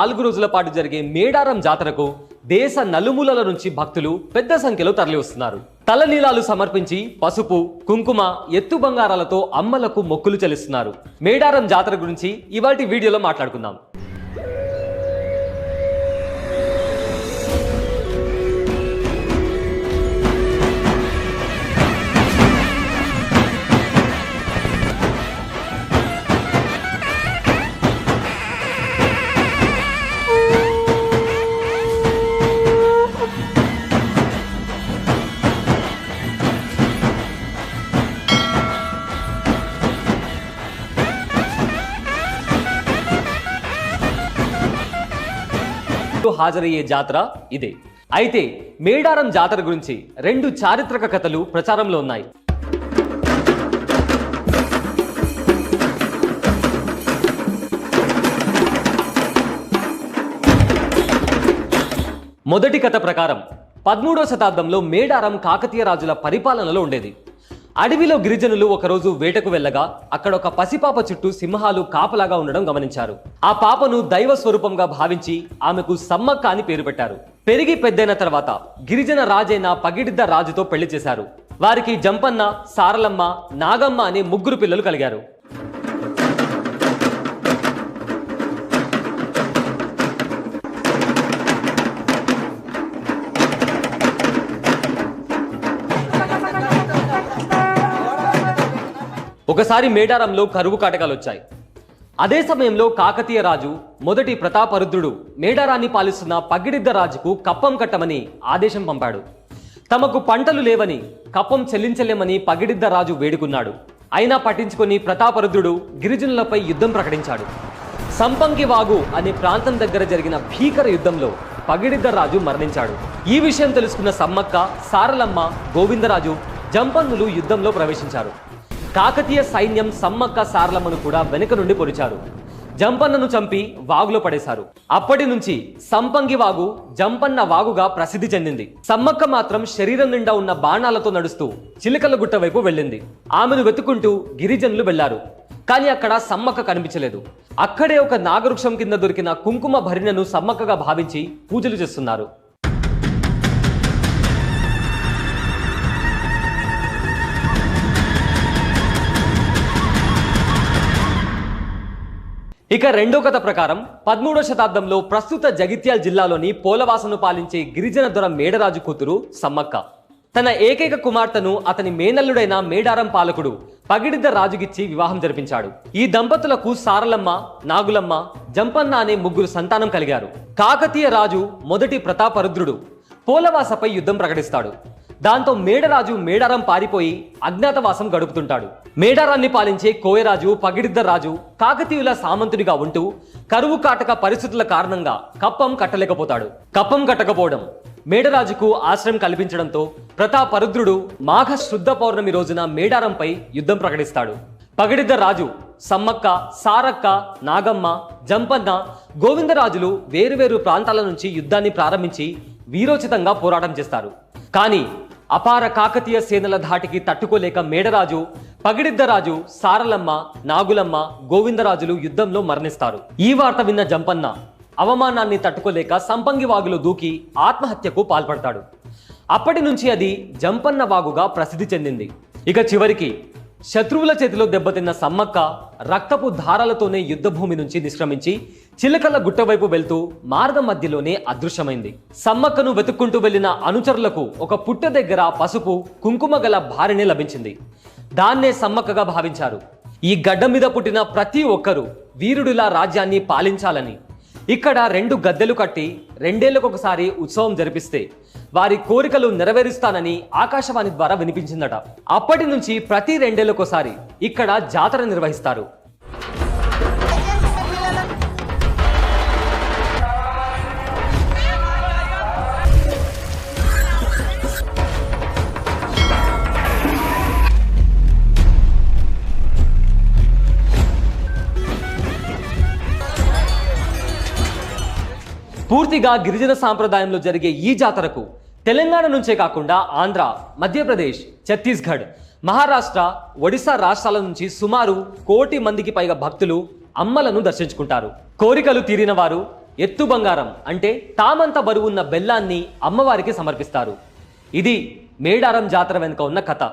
నాలుగు రోజుల పాటు జరిగే మేడారం జాతరకు దేశ నలుమూలల నుంచి భక్తులు పెద్ద సంఖ్యలో తరలివస్తున్నారు. తలనీలాలు సమర్పించి పసుపు కుంకుమ ఎత్తు బంగారాలతో అమ్మలకు మొక్కులు చెల్లిస్తున్నారు. మేడారం జాతర గురించి ఇవాటి వీడియోలో మాట్లాడుకుందాం. హాజరయ్యే జాతర ఇదే. అయితే మేడారం జాతర గురించి రెండు చారిత్రక కథలు ప్రచారంలో ఉన్నాయి. మొదటి కథ ప్రకారం పదమూడవ శతాబ్దంలో మేడారం కాకతీయ రాజుల పరిపాలనలో ఉండేది. అడవిలో గిరిజనులు ఒకరోజు వేటకు వెళ్ళగా అక్కడ ఒక పసిపాప చుట్టూ సింహాలు కాపలాగా ఉండడం గమనించారు. ఆ పాపను దైవ స్వరూపంగా భావించి ఆమెకు సమ్మక్క అని పేరు పెట్టారు. పెరిగి పెద్దైన తర్వాత గిరిజన రాజైన పగిడిద్ద రాజుతో పెళ్ళి చేశారు. వారికి జంపన్న సారలమ్మ నాగమ్మ అనే ముగ్గురు పిల్లలు కలిగారు. ఒకసారి మేడారంలో కరువు కాటకాలు వచ్చాయి అదే సమయంలో కాకతీయ రాజు మొదటి ప్రతాపరుద్రుడు మేడారాన్ని పాలిస్తున్న పగిడిద్ద రాజుకు కప్పం కట్టమని ఆదేశం పంపాడు. తమకు పంటలు లేవని కప్పం చెల్లించలేమని పగిడిద్ద రాజు వేడుకున్నాడు. అయినా పట్టించుకొని ప్రతాపరుద్రుడు గిరిజనులపై యుద్ధం ప్రకటించాడు. సంపంగి వాగు అనే ప్రాంతం దగ్గర జరిగిన భీకర యుద్ధంలో పగిడిద్ద రాజు మరణించాడు. ఈ విషయం తెలుసుకున్న సమ్మక్క సారలమ్మ గోవిందరాజు జంపన్నులు యుద్ధంలో ప్రవేశించారు. కాకతీయ సైన్యం సమ్మక్క సార్లమ్మను కూడా వెనుక నుండి పొడిచారు. జంపన్నను చంపి వాగులో పడేశారు. అప్పటి నుంచి సంపంగి వాగు జంపన్న వాగుగా ప్రసిద్ధి చెందింది. సమ్మక్క మాత్రం శరీరం నిండా ఉన్న బాణాలతో నడుస్తూ చిలకల గుట్ట వైపు వెళ్ళింది. ఆమెను వెతుకుంటూ గిరిజనులు వెళ్ళారు కానీ అక్కడ సమ్మక్క కనిపించలేదు. అక్కడే ఒక నాగవృక్షం కింద దొరికిన కుంకుమ భరిణను సమ్మక్కగా భావించి పూజలు చేస్తున్నారు. ఇక రెండో కథ ప్రకారం పదమూడో శతాబ్దంలో ప్రస్తుత జగిత్యాల జిల్లాలోని పోలవాసను పాలించే గిరిజన దొర మేడరాజు కూతురు సమ్మక్క. తన ఏకైక కుమార్తెను అతని మేనల్లుడైన మేడారం పాలకుడు పగిడిద్ద రాజుగిచ్చి వివాహం జరిపించాడు. ఈ దంపతులకు సారలమ్మ నాగులమ్మ జంపన్న అనే ముగ్గురు సంతానం కలిగారు. కాకతీయ రాజు మొదటి ప్రతాపరుద్రుడు. పోలవాసపై యుద్ధం ప్రకటిస్తాడు. దాంతో మేడరాజు మేడారం పారిపోయి అజ్ఞాతవాసం గడుపుతుంటాడు. మేడారాన్ని పాలించే కోయరాజు పగిడిద్ద రాజు కాకతీయుల సామంతుడిగా ఉంటూ కరువు కాటక పరిస్థితుల కారణంగా కప్పం కట్టలేకపోతాడు. కప్పం కట్టకపోవడం మేడరాజుకు ఆశ్రయం కల్పించడంతో ప్రతాపరుద్రుడు మాఘ శుద్ధ పౌర్ణమి రోజున మేడారంపై యుద్ధం ప్రకటిస్తాడు. పగిడిద్ద రాజు సమ్మక్క సారక్క నాగమ్మ జంపన్న గోవిందరాజులు వేరువేరు ప్రాంతాల నుంచి యుద్ధాన్ని ప్రారంభించి వీరోచితంగా పోరాటం చేస్తారు. కానీ అపార కాకతీయ సేనల ధాటికి తట్టుకోలేక మేడరాజు పగిడిద్దరాజు సారలమ్మ నాగులమ్మ గోవిందరాజులు యుద్ధంలో మరణిస్తారు. ఈ వార్త విన్న జంపన్న అవమానాన్ని తట్టుకోలేక సంపంగి వాగులో దూకి ఆత్మహత్యకు పాల్పడతాడు. అప్పటి నుంచి అది జంపన్న వాగుగా ప్రసిద్ధి చెందింది. ఇక చివరికి శత్రువుల చేతిలో దెబ్బతిన్న సమ్మక్క రక్తపు ధారాలతోనే యుద్ధభూమి నుంచి నిష్క్రమించి చిలకల గుట్ట వైపు వెళ్తూ మార్గం మధ్యలోనే అదృశ్యమైంది. సమ్మక్కను వెతుక్కుంటూ వెళ్ళిన అనుచరులకు ఒక పుట్ట దగ్గర పసుపు కుంకుమ గల భార్యనే లభించింది. దాన్నే సమ్మక్కగా భావించారు. ఈ గడ్డ మీద పుట్టిన ప్రతి ఒక్కరూ వీరుడిలా రాజ్యాన్ని పాలించాలని. ఇక్కడ రెండు గద్దెలు కట్టి రెండేళ్ళకొకసారి ఉత్సవం జరిపిస్తే వారి కోరికలు నెరవేరుస్తానని ఆకాశవాణి ద్వారా వినిపించిందట. అప్పటి నుంచి ప్రతి రెండేళ్ళకోసారి ఇక్కడ జాతర నిర్వహిస్తారు. పూర్తిగా గిరిజన సాంప్రదాయంలో జరిగే ఈ జాతరకు తెలంగాణ నుంచే కాకుండా ఆంధ్ర మధ్యప్రదేశ్ ఛత్తీస్గఢ్ మహారాష్ట్ర ఒడిశా రాష్ట్రాల నుంచి సుమారు కోటి మందికి పైగా భక్తులు అమ్మలను దర్శించుకుంటారు. కోరికలు తీరిన వారు ఎత్తు బంగారం అంటే తామంత బరువున్న బెల్లాన్ని అమ్మవారికి సమర్పిస్తారు. ఇది మేడారం జాతర వెనుక ఉన్న కథ.